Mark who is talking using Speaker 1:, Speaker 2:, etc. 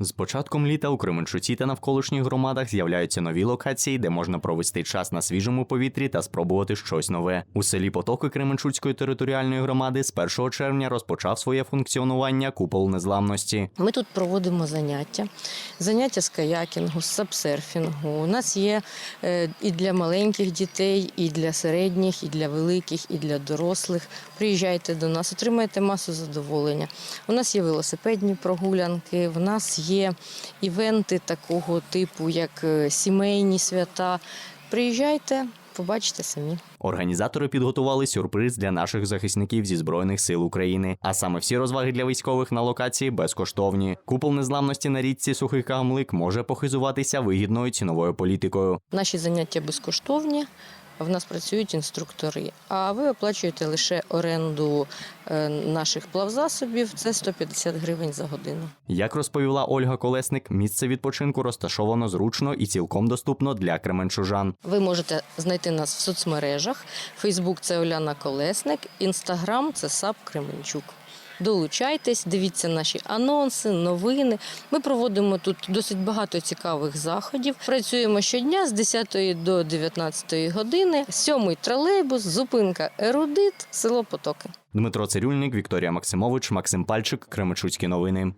Speaker 1: З початком літа у Кременчуці та навколишніх громадах з'являються нові локації, де можна провести час на свіжому повітрі та спробувати щось нове. У селі Потоки Кременчуцької територіальної громади з 1 червня розпочав своє функціонування купол незламності.
Speaker 2: Ми тут проводимо заняття, заняття з каякінгу, з сапсерфінгу. У нас є е, і для маленьких дітей, і для середніх, і для великих, і для дорослих. Приїжджайте до нас, отримаєте масу задоволення. У нас є велосипедні прогулянки, в нас є івенти такого типу, як е, сімейні свята. Приїжджайте, побачите самі.
Speaker 1: Організатори підготували сюрприз для наших захисників зі збройних сил України. А саме всі розваги для військових на локації безкоштовні. Купол незламності на річці Сухий Камлик може похизуватися вигідною ціновою політикою.
Speaker 2: Наші заняття безкоштовні. В нас працюють інструктори, а ви оплачуєте лише оренду е, наших плавзасобів. Це 150 гривень за годину.
Speaker 1: Як розповіла Ольга Колесник, місце відпочинку розташовано зручно і цілком доступно для кременчужан.
Speaker 2: Ви можете знайти нас в соцмережах. Фейсбук це Оляна Колесник, інстаграм це САП Кременчук. Долучайтесь, дивіться наші анонси, новини. Ми проводимо тут досить багато цікавих заходів. Працюємо щодня з 10 до 19 години. Сьомий тролейбус, зупинка Ерудит, село Потоки.
Speaker 1: Дмитро Цирюльник, Вікторія Максимович, Максим Пальчик, Кременчуцькі новини.